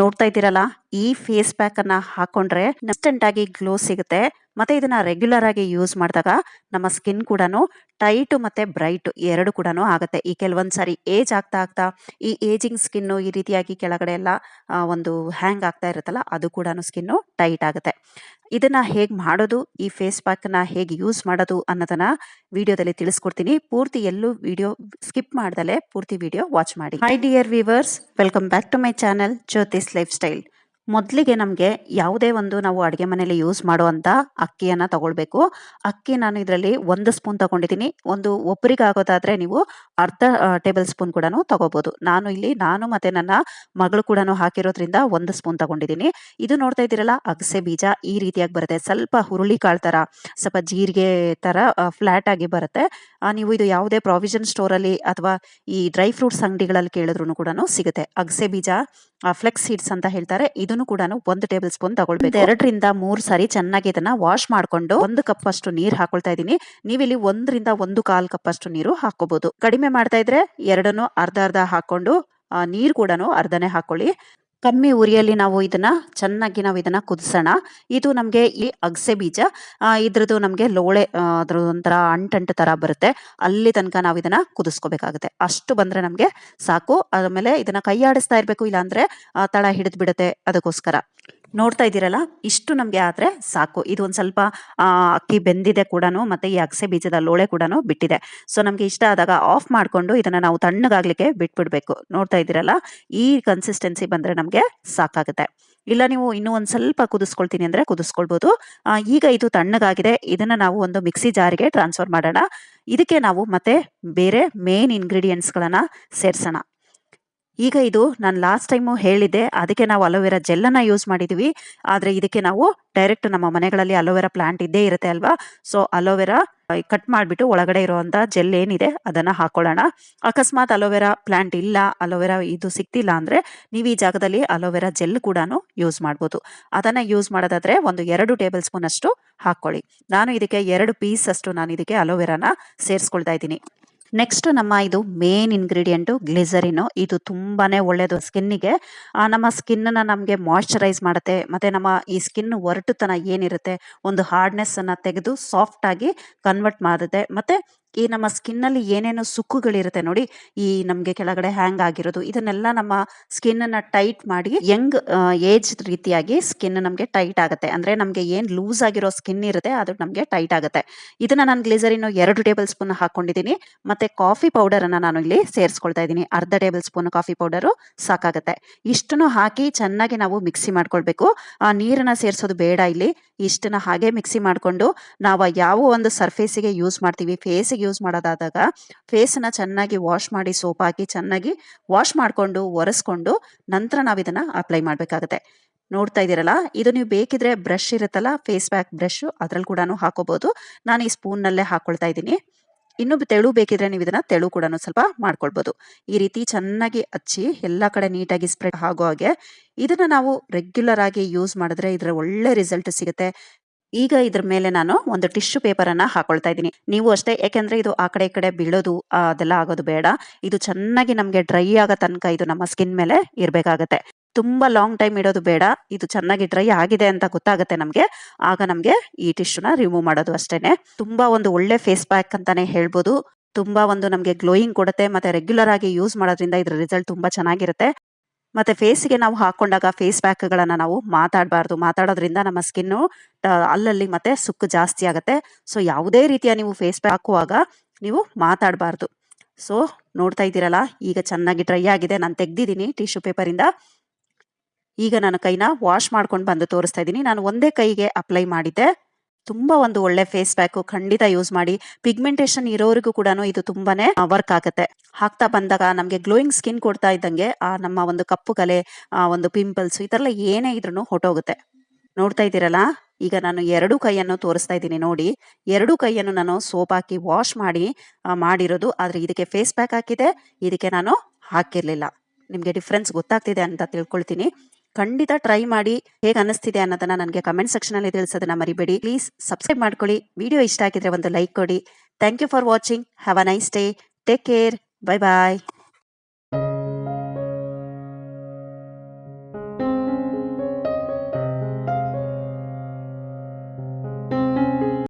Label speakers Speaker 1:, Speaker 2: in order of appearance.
Speaker 1: ನೋಡ್ತಾ ಇದ್ದೀರಲ್ಲ, ಈ ಫೇಸ್ ಪ್ಯಾಕ್ ಅನ್ನ ಹಾಕೊಂಡ್ರೆ ಇನ್ಸ್ಟೆಂಟ್ ಆಗಿ ಗ್ಲೋ ಸಿಗುತ್ತೆ. ಮತ್ತೆ ಇದನ್ನ ರೆಗ್ಯುಲರ್ ಆಗಿ ಯೂಸ್ ಮಾಡಿದಾಗ ನಮ್ಮ ಸ್ಕಿನ್ ಕೂಡ ಟೈಟ್ ಮತ್ತೆ ಬ್ರೈಟ್ ಎರಡು ಕೂಡ ಆಗುತ್ತೆ. ಈ ಕೆಲವೊಂದ್ಸರಿ ಏಜ್ ಆಗ್ತಾ ಆಗ್ತಾ, ಈ ಏಜಿಂಗ್ ಸ್ಕಿನ್ ಈ ರೀತಿಯಾಗಿ ಕೆಳಗಡೆ ಎಲ್ಲ ಒಂದು ಹ್ಯಾಂಗ್ ಆಗ್ತಾ ಇರುತ್ತಲ್ಲ, ಅದು ಕೂಡ ಸ್ಕಿನ್ ಟೈಟ್ ಆಗುತ್ತೆ. ಇದನ್ನ ಹೇಗ್ ಮಾಡೋದು, ಈ ಫೇಸ್ ಪ್ಯಾಕ್ನ ಹೇಗೆ ಯೂಸ್ ಮಾಡೋದು ಅನ್ನೋದನ್ನ ವಿಡಿಯೋದಲ್ಲಿ ತಿಳಿಸ್ಕೊಡ್ತೀನಿ. ಪೂರ್ತಿ ಎಲ್ಲೂ ವಿಡಿಯೋ ಸ್ಕಿಪ್ ಮಾಡ್ದಲೆ ಪೂರ್ತಿ ವಿಡಿಯೋ ವಾಚ್ ಮಾಡಿ. Hi dear viewers welcome back to my channel Jyothis lifestyle ಮೊದಲಿಗೆ ನಮಗೆ ಯಾವುದೇ ಒಂದು ನಾವು ಅಡುಗೆ ಮನೆಯಲ್ಲಿ ಯೂಸ್ ಮಾಡುವಂಥ ಅಕ್ಕಿಯನ್ನು ತಗೊಳ್ಬೇಕು. ಅಕ್ಕಿ ನಾನು ಇದರಲ್ಲಿ ಒಂದು ಸ್ಪೂನ್ ತಗೊಂಡಿದ್ದೀನಿ. ಒಂದು ಒಬ್ಬರಿಗೆ ಆಗೋದಾದರೆ ನೀವು ಅರ್ಧ ಟೇಬಲ್ ಸ್ಪೂನ್ ಕೂಡ ತಗೋಬೋದು. ನಾನು ಇಲ್ಲಿ, ನಾನು ಮತ್ತೆ ನನ್ನ ಮಗಳು ಕೂಡ ಹಾಕಿರೋದ್ರಿಂದ ಒಂದು ಸ್ಪೂನ್ ತಗೊಂಡಿದ್ದೀನಿ. ಇದು ನೋಡ್ತಾ ಇದ್ದೀರಲ್ಲ, ಅಗಸೆ ಬೀಜ ಈ ರೀತಿಯಾಗಿ ಬರುತ್ತೆ. ಸ್ವಲ್ಪ ಹುರುಳಿ ಕಾಳು ಥರ ಸ್ವಲ್ಪ ಜೀರಿಗೆ ಥರ ಫ್ಲ್ಯಾಟ್ ಆಗಿ ಬರುತ್ತೆ. ನೀವು ಇದು ಯಾವುದೇ ಪ್ರಾವಿಷನ್ ಸ್ಟೋರಲ್ಲಿ ಅಥವಾ ಈ ಡ್ರೈ ಫ್ರೂಟ್ಸ್ ಅಂಗಡಿಗಳಲ್ಲಿ ಕೇಳಿದ್ರು ಕೂಡ ಸಿಗುತ್ತೆ. ಅಗಸೆ ಬೀಜ ಫ್ಲೆಕ್ಸ್ ಸೀಡ್ಸ್ ಅಂತ ಹೇಳ್ತಾರೆ. ಇದನ್ನು ಕೂಡ ಒಂದು ಟೇಬಲ್ ಸ್ಪೂನ್ ತಗೊಳ್ಬೇಕು. ಎರಡರಿಂದ ಮೂರ್ ಸಾರಿ ಚೆನ್ನಾಗಿ ಇದನ್ನ ವಾಶ್ ಮಾಡ್ಕೊಂಡು ಒಂದು ಕಪ್ ಅಷ್ಟು ನೀರ್ ಹಾಕೊಳ್ತಾ ಇದೀನಿ ನೀವಿಲ್ಲಿ ಒಂದರಿಂದ ಒಂದು ಕಾಲ್ ಕಪ್ ಅಷ್ಟು ನೀರು ಹಾಕೋಬಹುದು ಕಡಿಮೆ ಮಾಡ್ತಾ ಇದ್ರೆ ಎರಡನ್ನು ಅರ್ಧ ಅರ್ಧ ಹಾಕೊಂಡು ನೀರ್ ಕೂಡ ಅರ್ಧನೇ ಹಾಕೊಳ್ಳಿ. ಕಮ್ಮಿ ಉರಿಯಲ್ಲಿ ನಾವು ಇದನ್ನ ಚೆನ್ನಾಗಿ ನಾವು ಇದನ್ನ ಕುದಿಸೋಣ. ಇದು ನಮ್ಗೆ ಈ ಅಗಸೆ ಬೀಜ ಇದ್ರದ್ದು ನಮ್ಗೆ ಲೋಳೆ ಅದ್ರ ಒಂಥರ ಅಂಟಂಟು ತರ ಬರುತ್ತೆ. ಅಲ್ಲಿ ತನಕ ನಾವು ಇದನ್ನ ಕುದಿಸ್ಕೋಬೇಕಾಗುತ್ತೆ. ಅಷ್ಟು ಬಂದ್ರೆ ನಮ್ಗೆ ಸಾಕು. ಆಮೇಲೆ ಇದನ್ನ ಕೈ ಆಡಿಸ್ತಾ ಇರ್ಬೇಕು, ಇಲ್ಲಾಂದ್ರೆ ತಳ ಹಿಡಿದು ಬಿಡುತ್ತೆ ಅದಕ್ಕೋಸ್ಕರ. ನೋಡ್ತಾ ಇದ್ದೀರಲ್ಲ, ಇಷ್ಟು ನಮಗೆ ಆದ್ರೆ ಸಾಕು. ಇದು ಒಂದು ಸ್ವಲ್ಪ ಅಕ್ಕಿ ಬೆಂದಿದೆ ಕೂಡ ಮತ್ತೆ ಈ ಅಗಸೆ ಬೀಜದ ಲೋಳೆ ಕೂಡ ಬಿಟ್ಟಿದೆ. ಸೊ ನಮಗೆ ಇಷ್ಟ ಆದಾಗ ಆಫ್ ಮಾಡ್ಕೊಂಡು ಇದನ್ನ ನಾವು ತಣ್ಣಗಾಗ್ಲಿಕ್ಕೆ ಬಿಟ್ಬಿಡ್ಬೇಕು. ನೋಡ್ತಾ ಇದ್ದೀರಲ್ಲ, ಈ ಕನ್ಸಿಸ್ಟೆನ್ಸಿ ಬಂದ್ರೆ ನಮಗೆ ಸಾಕಾಗುತ್ತೆ. ಇಲ್ಲ, ನೀವು ಇನ್ನೂ ಒಂದು ಸ್ವಲ್ಪ ಕುದಿಸ್ಕೊಳ್ತೀನಿ ಅಂದ್ರೆ ಕುದಿಸ್ಕೊಳ್ಬೋದು. ಈಗ ಇದು ತಣ್ಣಗಾಗಿದೆ, ಇದನ್ನ ನಾವು ಒಂದು ಮಿಕ್ಸಿ ಜಾರಿಗೆ ಟ್ರಾನ್ಸ್ಫರ್ ಮಾಡೋಣ. ಇದಕ್ಕೆ ನಾವು ಮತ್ತೆ ಬೇರೆ ಮೇನ್ ಇಂಗ್ರೀಡಿಯೆಂಟ್ಸ್ಗಳನ್ನು ಸೇರ್ಸೋಣ. ಈಗ ಇದು ನಾನು ಲಾಸ್ಟ್ ಟೈಮು ಹೇಳಿದ್ದೆ, ಅದಕ್ಕೆ ನಾವು ಅಲೋವೆರಾ ಜೆಲ್ಲನ್ನು ಯೂಸ್ ಮಾಡಿದ್ವಿ. ಆದರೆ ಇದಕ್ಕೆ ನಾವು ಡೈರೆಕ್ಟ್ ನಮ್ಮ ಮನೆಗಳಲ್ಲಿ ಅಲೋವೆರಾ ಪ್ಲಾಂಟ್ ಇದ್ದೇ ಇರುತ್ತೆ ಅಲ್ವಾ? ಸೊ ಅಲೋವೆರಾ ಕಟ್ ಮಾಡಿಬಿಟ್ಟು ಒಳಗಡೆ ಇರುವಂಥ ಜೆಲ್ ಏನಿದೆ, ಅದನ್ನು ಹಾಕೊಳ್ಳೋಣ. ಅಕಸ್ಮಾತ್ ಅಲೋವೆರಾ ಪ್ಲಾಂಟ್ ಇಲ್ಲ ಅಲೋವೆರಾ ಇದು ಸಿಕ್ತಿಲ್ಲ ಅಂದರೆ ನೀವು ಈ ಜಾಗದಲ್ಲಿ ಅಲೋವೆರಾ ಜೆಲ್ ಕೂಡ ಯೂಸ್ ಮಾಡ್ಬೋದು. ಅದನ್ನು ಯೂಸ್ ಮಾಡೋದಾದರೆ ಒಂದು ಎರಡು ಟೇಬಲ್ ಸ್ಪೂನ್ ಅಷ್ಟು ಹಾಕೊಳ್ಳಿ. ನಾನು ಇದಕ್ಕೆ ಎರಡು ಪೀಸ್ ಅಷ್ಟು ನಾನು ಇದಕ್ಕೆ ಅಲೋವೆರಾನ ಸೇರಿಸ್ಕೊಳ್ತಾ ಇದ್ದೀನಿ. ನೆಕ್ಸ್ಟ್ ನಮ್ಮ ಇದು ಮೇನ್ ಇಂಗ್ರೀಡಿಯೆಂಟ್ ಗ್ಲಿಸರಿನ್ ಇದು ತುಂಬಾನೇ ಒಳ್ಳೇದು ಸ್ಕಿನ್ನಿಗೆ. ನಮ್ಮ ಸ್ಕಿನ್ ನಮಗೆ ಮಾಯಶ್ಚರೈಸ್ ಮಾಡುತ್ತೆ. ಮತ್ತೆ ನಮ್ಮ ಈ ಸ್ಕಿನ್ ಒರಟುತನ ಏನಿರುತ್ತೆ? ಒಂದು ಹಾರ್ಡ್ನೆಸ್ ಅನ್ನ ತೆಗೆದು ಸಾಫ್ಟ್ ಆಗಿ ಕನ್ವರ್ಟ್ ಮಾಡುತ್ತೆ. ಮತ್ತೆ ಈ ನಮ್ಮ ಸ್ಕಿನ್ ಅಲ್ಲಿ ಏನೇನು ಸುಕ್ಕುಗಳಿರುತ್ತೆ ನೋಡಿ, ಈ ನಮ್ಗೆ ಕೆಳಗಡೆ ಹ್ಯಾಂಗ್ ಆಗಿರೋದು. ಇದನ್ನೆಲ್ಲ ನಮ್ಮ ಸ್ಕಿನ್ ಅನ್ನ ಟೈಟ್ ಮಾಡಿ, ಯಂಗ್ ಏಜ್ ರೀತಿಯಾಗಿ ಸ್ಕಿನ್ ನಮ್ಗೆ ಟೈಟ್ ಆಗುತ್ತೆ. ಅಂದ್ರೆ ನಮ್ಗೆ ಏನ್ ಲೂಸ್ ಆಗಿರೋ ಸ್ಕಿನ್ ಇರುತ್ತೆ, ಅದು ನಮ್ಗೆ ಟೈಟ್ ಆಗುತ್ತೆ. ಇದನ್ನ ನಾನು ಗ್ಲಿಸರಿನ್ ಎರಡು ಟೇಬಲ್ ಸ್ಪೂನ್ ಹಾಕೊಂಡಿದ್ದೀನಿ ಮತ್ತೆ ಕಾಫಿ ಪೌಡರ್ ಅನ್ನ ನಾನು ಇಲ್ಲಿ ಸೇರಿಸ್ಕೊಳ್ತಾ ಇದ್ದೀನಿ ಅರ್ಧ ಟೇಬಲ್ ಸ್ಪೂನ್ ಕಾಫಿ ಪೌಡರ್ ಸಾಕಾಗುತ್ತೆ. ಇಷ್ಟನ್ನು ಹಾಕಿ ಚೆನ್ನಾಗಿ ನಾವು ಮಿಕ್ಸಿ ಮಾಡ್ಕೊಳ್ಬೇಕು. ಆ ನೀರನ್ನ ಸೇರಿಸೋದು ಬೇಡ ಇಲ್ಲಿ. ಇಷ್ಟನ್ನ ಹಾಗೆ ಮಿಕ್ಸಿ ಮಾಡಿಕೊಂಡು, ನಾವು ಯಾವ ಒಂದು ಸರ್ಫೇಸಿಗೆ ಯೂಸ್ ಮಾಡ್ತೀವಿ ಫೇಸಿಗೆ ಯೂಸ್ ಮಾಡೋದಾದಾಗ ಫೇಸನ್ನು ಚೆನ್ನಾಗಿ ವಾಶ್ ಮಾಡಿ ಸೋಪ್ ಹಾಕಿ ಚೆನ್ನಾಗಿ ವಾಶ್ ಮಾಡ್ಕೊಂಡು, ಒರೆಸ್ಕೊಂಡು ನಂತರ ನಾವು ಇದನ್ನ ಅಪ್ಲೈ ಮಾಡಬೇಕಾಗುತ್ತೆ. ನೋಡ್ತಾ ಇದ್ದೀರಲ್ಲ, ಇದು ನೀವು ಬೇಕಿದ್ರೆ ಬ್ರಷ್ ಇರುತ್ತಲ್ಲ ಫೇಸ್ ಪ್ಯಾಕ್ ಬ್ರಷ್ ಅದ್ರಲ್ಲಿ ಕೂಡ ಹಾಕೋಬಹುದು ನಾನು ಈ ಸ್ಪೂನ್ ನಲ್ಲೇ ಹಾಕೊಳ್ತಾ ಇದ್ದೀನಿ. ಇನ್ನು ತೆಳು ಬೇಕಿದ್ರೆ ನೀವು ಇದನ್ನ ತೆಳು ಕೂಡ ಸ್ವಲ್ಪ ಮಾಡ್ಕೊಳ್ಬಹುದು ಈ ರೀತಿ ಚೆನ್ನಾಗಿ ಹಚ್ಚಿ ಎಲ್ಲಾ ಕಡೆ ನೀಟಾಗಿ ಸ್ಪ್ರೆಡ್ ಆಗೋ ಹಾಗೆ ಇದನ್ನ ನಾವು ರೆಗ್ಯುಲರ್ ಆಗಿ ಯೂಸ್ ಮಾಡಿದ್ರೆ ಇದ್ರ ಒಳ್ಳೆ ರಿಸಲ್ಟ್ ಸಿಗುತ್ತೆ. ಈಗ ಇದ್ರ ಮೇಲೆ ನಾನು ಒಂದು ಟಿಶ್ಯೂ ಪೇಪರ್ ಅನ್ನ ಹಾಕೊಳ್ತಾ ಇದ್ದೀನಿ. ನೀವು ಅಷ್ಟೇ, ಯಾಕೆಂದ್ರೆ ಇದು ಆ ಕಡೆ ಈ ಕಡೆ ಬೀಳೋದು ಅದೆಲ್ಲ ಆಗೋದು ಬೇಡ. ಇದು ಚೆನ್ನಾಗಿ ನಮಗೆ ಡ್ರೈ ಆಗೋ ತನಕ ಇದು ನಮ್ಮ ಸ್ಕಿನ್ ಮೇಲೆ ಇರ್ಬೇಕಾಗತ್ತೆ. ತುಂಬಾ ಲಾಂಗ್ ಟೈಮ್ ಇಡೋದು ಬೇಡ. ಇದು ಚೆನ್ನಾಗಿ ಡ್ರೈ ಆಗಿದೆ ಅಂತ ಗೊತ್ತಾಗುತ್ತೆ ನಮ್ಗೆ. ಆಗ ನಮಗೆ ಈ ಟಿಶ್ಯೂನ ರಿಮೂವ್ ಮಾಡೋದು ಅಷ್ಟೇನೆ. ತುಂಬಾ ಒಂದು ಒಳ್ಳೆ ಫೇಸ್ ಪ್ಯಾಕ್ ಅಂತಾನೆ ಹೇಳ್ಬೋದು. ತುಂಬಾ ಒಂದು ನಮಗೆ ಗ್ಲೋಯಿಂಗ್ ಕೊಡುತ್ತೆ. ಮತ್ತೆ ರೆಗ್ಯುಲರ್ ಆಗಿ ಯೂಸ್ ಮಾಡೋದ್ರಿಂದ ಇದ್ರ ರಿಸಲ್ಟ್ ತುಂಬಾ ಚೆನ್ನಾಗಿರುತ್ತೆ. ಮತ್ತೆ ಫೇಸ್ಗೆ ನಾವು ಹಾಕೊಂಡಾಗ ಫೇಸ್ ಪ್ಯಾಕ್ ಗಳನ್ನ ನಾವು ಮಾತಾಡಬಾರ್ದು. ಮಾತಾಡೋದ್ರಿಂದ ನಮ್ಮ ಸ್ಕಿನ್ ಅಲ್ಲಲ್ಲಿ ಮತ್ತೆ ಸುಕ್ಕು ಜಾಸ್ತಿ ಆಗುತ್ತೆ. ಸೊ ಯಾವುದೇ ರೀತಿಯ ನೀವು ಫೇಸ್ ಪ್ಯಾಕ್ ಹಾಕುವಾಗ ನೀವು ಮಾತಾಡಬಾರ್ದು. ಸೊ ನೋಡ್ತಾ ಇದ್ದೀರಲ್ಲ, ಈಗ ಚೆನ್ನಾಗಿ ಡ್ರೈ ಆಗಿದೆ. ನಾನು ತೆಗ್ದಿದ್ದೀನಿ ಟಿಶ್ಯೂ ಪೇಪರಿಂದ ಈಗ ನಾನು ಕೈನ ವಾಶ್ ಮಾಡ್ಕೊಂಡು ಬಂದು ತೋರಿಸ್ತಾ ಇದ್ದೀನಿ. ನಾನು ಒಂದೇ ಕೈಗೆ ಅಪ್ಲೈ ಮಾಡಿದ್ದೆ. ತುಂಬಾ ಒಂದು ಒಳ್ಳೆ ಫೇಸ್ ಪ್ಯಾಕ್ ಖಂಡಿತ ಯೂಸ್ ಮಾಡಿ. ಪಿಗ್ಮೆಂಟೇಷನ್ ಇರೋರಿಗೂ ಕೂಡ ಇದು ತುಂಬಾನೇ ವರ್ಕ್ ಆಗುತ್ತೆ. ಹಾಕ್ತಾ ಬಂದಾಗ ನಮಗೆ ಗ್ಲೋಯಿಂಗ್ ಸ್ಕಿನ್ ಕೊಡ್ತಾ ಇದ್ದಂಗೆ, ಆ, ನಮ್ಮ ಒಂದು ಕಪ್ಪು ಕಲೆ ಆ, ಒಂದು ಪಿಂಪಲ್ಸ್ ಈ ಥರ ಏನೇ ಇದ್ರೂ ಹೊಟ್ಟೋಗುತ್ತೆ ನೋಡ್ತಾ ಇದ್ದೀರಲ್ಲ? ಈಗ ನಾನು ಎರಡು ಕೈಯನ್ನು ತೋರಿಸ್ತಾ ಇದ್ದೀನಿ ನೋಡಿ. ಎರಡು ಕೈಯನ್ನು ನಾನು ಸೋಪ್ ಹಾಕಿ ವಾಶ್ ಮಾಡಿ ಮಾಡಿರೋದು. ಆದರೆ ಇದಕ್ಕೆ ಫೇಸ್ ಪ್ಯಾಕ್ ಹಾಕಿದೆ, ಇದಕ್ಕೆ ನಾನು ಹಾಕಿರಲಿಲ್ಲ. ನಿಮಗೆ ಡಿಫ್ರೆನ್ಸ್ ಗೊತ್ತಾಗ್ತಿದೆ ಅಂತ ತಿಳ್ಕೊಳ್ತೀನಿ. ಖಂಡಿತ ಟ್ರೈ ಮಾಡಿ ಹೇಗೆ ಅನಿಸ್ತಿದೆ ಅನ್ನೋದನ್ನ ನನಗೆ ಕಮೆಂಟ್ ಸೆಕ್ಷನ್ ಅಲ್ಲಿ ತಿಳಿಸೋದನ್ನ ಮರಿಬೇಡಿ. ಪ್ಲೀಸ್ ಸಬ್ಸ್ಕ್ರೈಬ್ ಮಾಡ್ಕೊಳ್ಳಿ. ವಿಡಿಯೋ ಇಷ್ಟ ಆಗಿದ್ರೆ ಒಂದು ಲೈಕ್ ಕೊಡಿ. Thank you for watching have a nice day take care bye bye